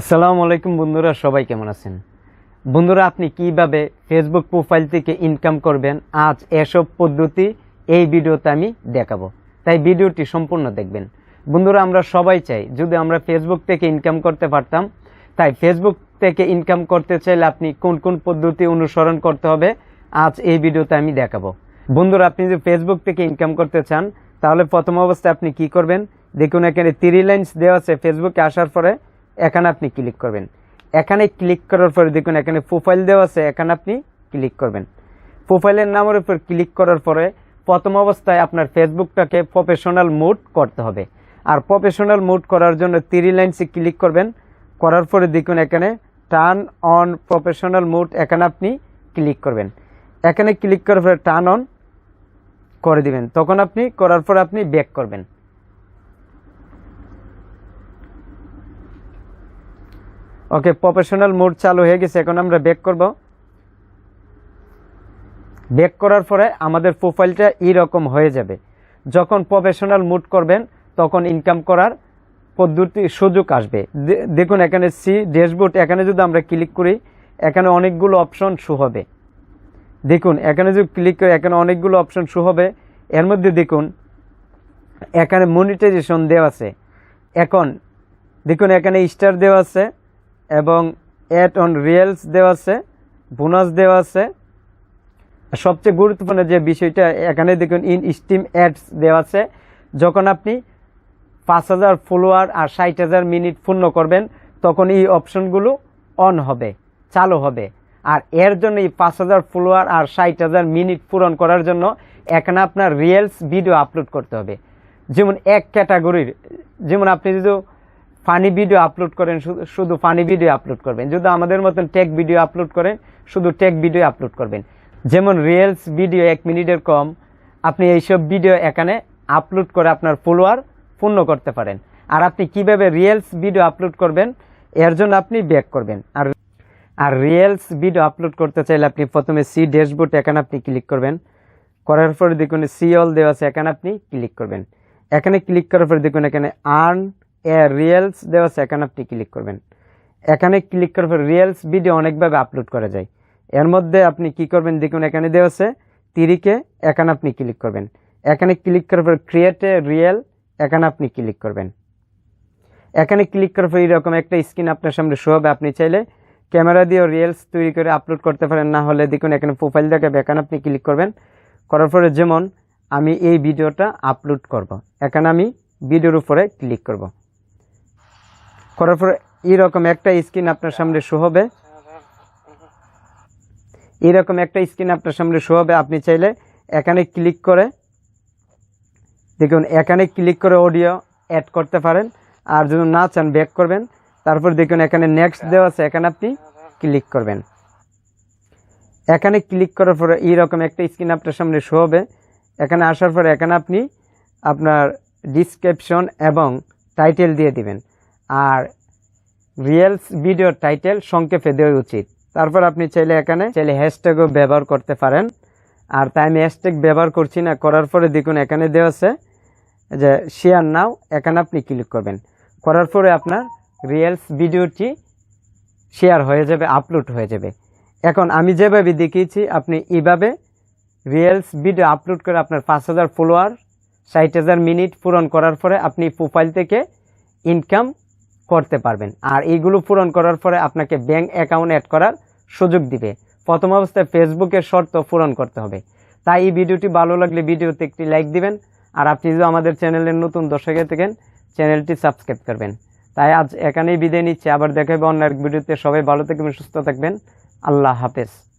আসসালামু আলাইকুম বন্ধুরা, সবাই কেমন আছেন? বন্ধুরা, আপনি কীভাবে ফেসবুক প্রোফাইল থেকে ইনকাম করবেন? আজ এসব পদ্ধতি এই ভিডিওতে আমি দেখাবো। তাই ভিডিওটি সম্পূর্ণ দেখবেন। বন্ধুরা, আমরা সবাই চাই, যদি আমরা ফেসবুক থেকে ইনকাম করতে পারতাম, তাই ফেসবুক থেকে ইনকাম করতে চাইলে আপনি কোন কোন পদ্ধতি অনুসরণ করতে হবে, আজ এই ভিডিওতে আমি দেখাবো। বন্ধুরা, আপনি যদি ফেসবুক থেকে ইনকাম করতে চান, তাহলে প্রথম অবস্থায় আপনি কি করবেন? দেখুন, এখানে থ্রি লাইন্স দেওয়া আছে। ফেসবুকে আসার পরে এখানে আপনি ক্লিক করবেন। এখানে ক্লিক করার পরে দেখুন, এখানে প্রোফাইল দেওয়া আছে, এখানে আপনি ক্লিক করবেন। প্রোফাইলের নামের উপর ক্লিক করার পরে প্রথম অবস্থায় আপনার ফেসবুকটাকে প্রফেশনাল মুড করতে হবে। আর প্রফেশনাল মুড করার জন্য থ্রি লাইন্সে ক্লিক করবেন। করার পরে দেখুন, এখানে টার্ন অন প্রফেশনাল মুড এখানে আপনি ক্লিক করবেন। এখানে ক্লিক করার পরে টার্ন অন করে দিবেন। তখন আপনি করার পর আপনি ব্যাক করবেন। ওকে প্রফেশনাল মোড চালু হয়ে গেছে, এখন আমরা ব্যাক করব। ব্যাক করার পরে আমাদের প্রোফাইলটা এইরকম হয়ে যাবে। যখন প্রফেশনাল মুড করবেন, তখন ইনকাম করার পদ্ধতি, সুযোগ আসবে। দেখুন, এখানে সি ড্যাশবোর্ড এখানে যদি আমরা ক্লিক করি, এখানে অনেকগুলো অপশন শু হবে। দেখুন, এখানে যদি ক্লিক করি, এখানে অনেকগুলো অপশন শু হবে। এর মধ্যে দেখুন, এখানে মনিটাইজেশন দেওয়া আছে। এখন, দেখুন, এখানে স্টার দেওয়া আছে। এবং অ্যাড অন রিয়েলস দেওয়া আছে বোনাস দেওয়া আছে। সবচেয়ে গুরুত্বপূর্ণ যে বিষয়টা, এখানে দেখুন ইন স্টিম অ্যাডস দেওয়া আছে। যখন আপনি পাঁচ হাজার ফলোয়ার আর ষাট হাজার মিনিট পূর্ণ করবেন, তখন এই অপশনগুলো অন হবে, চালু হবে। আর এর জন্য এই পাঁচ হাজার ফলোয়ার আর ষাট হাজার মিনিট পূরণ করার জন্য এখানে আপনার রিয়েলস ভিডিও আপলোড করতে হবে। যেমন এক ক্যাটাগরির যেমন আপনি যদি ফানি ভিডিও আপলোড করেন শুধু- ফানি ভিডিও আপলোড করবেন। যদি আমাদের মতন টেক ভিডিও আপলোড করেন, শুধু টেক ভিডিও আপলোড করবেন। যেমন রিয়েলস ভিডিও এক মিনিটের কম, আপনি এইসব ভিডিও এখানে আপলোড করে আপনার ফলোয়ার পূর্ণ করতে পারেন। আর আপনি কীভাবে রিয়েলস ভিডিও আপলোড করবেন, এর জন্য আপনি ব্যাক করবেন। আর আর রিয়েলস ভিডিও আপলোড করতে চাইলে আপনি প্রথমে সি ড্যাশবোর্ড এখানে আপনি ক্লিক করবেন। করার পরে দেখুন সি অল দেওয়া আছে, এখানে আপনি ক্লিক করবেন। এখানে ক্লিক করার পরে দেখুন, এখানে আর্ন রিয়েলস দেওয়া আছে, এখানে আপনি ক্লিক করবেন। এখানে ক্লিক করার পর রিয়েলস ভিডিও অনেকভাবে আপলোড করা যায়। এর মধ্যে আপনি কি করবেন, দেখুন এখানে দেওয়া আছে, তিরিকে, এখানে আপনি ক্লিক করবেন। এখানে ক্লিক করার পর ক্রিয়েট রিয়েল এখানে আপনি ক্লিক করবেন। এখানে ক্লিক করার পর এরকম একটা স্ক্রিন আপনার সামনে শো হবে, আপনি চাইলে ক্যামেরা দিয়েও রিয়েলস তৈরি করে আপলোড করতে পারেন। না হলে দেখুন এখানে প্রোফাইল দেখাবে, এখানে আপনি ক্লিক করবেন। করার পরে যেমন আমি এই ভিডিওটা আপলোড করব। এখানে আমি ভিডিওর উপরে ক্লিক করব। করার পরে এরকম একটা স্ক্রিন আপনার সামনে শো হবে। এরকম একটা স্ক্রিন আপনার সামনে শো হবে, আপনি চাইলে এখানে ক্লিক করে, দেখুন, এখানে ক্লিক করে অডিও অ্যাড করতে পারেন। আর যদি না চান ব্যাক করবেন। তারপর দেখুন, এখানে নেক্সট দেওয়া আছে, এখানে আপনি ক্লিক করবেন। এখানে ক্লিক করার পরে এইরকম একটা স্ক্রিন আপনার সামনে শো হবে। এখানে আসার পরে এখানে আপনি আপনার ডিসক্রিপশন এবং টাইটেল দিয়ে দিবেন। আর রিয়েলস ভিডিও টাইটেল সংক্ষেপে দেওয়া উচিত। তারপর আপনি চাইলে এখানে চাইলে হ্যাশট্যাগও ব্যবহার করতে পারেন। আর তাই আমি হ্যাশট্যাগ ব্যবহার করছি না, করার পরে দেখুন এখানে দেওয়া আছে যে শেয়ার নাও এখানে আপনি ক্লিক করবেন। করার পরে আপনার রিয়েলস ভিডিওটি শেয়ার হয়ে যাবে আপলোড হয়ে যাবে। এখন আমি যেভাবে দেখিয়েছি, আপনি এইভাবে রিয়েলস ভিডিও আপলোড করে আপনার পাঁচ হাজার ফলোয়ার ষাট হাজার মিনিট পূরণ করার পরে আপনি প্রোফাইল থেকে ইনকাম করতে পারবেন। আর এইগুলো পূরণ করার পরে আপনাকে ব্যাংক অ্যাকাউন্ট অ্যাড করার সুযোগ দিবে। প্রথম অবস্থায় ফেসবুকের শর্ত পূরণ করতে হবে। তাই এই ভিডিওটি ভালো লাগলে ভিডিওতে একটি লাইক দিবেন। আর আপনি যদি আমাদের চ্যানেলের নতুন দর্শকে থাকেন, চ্যানেলটি সাবস্ক্রাইব করবেন। তাই আজ এখানেই বিদায় নিচ্ছে। আবার দেখা হবে অন্য এক ভিডিওতে। সবাই ভালো থাকবেন, সুস্থ থাকবেন। আল্লাহ হাফেজ।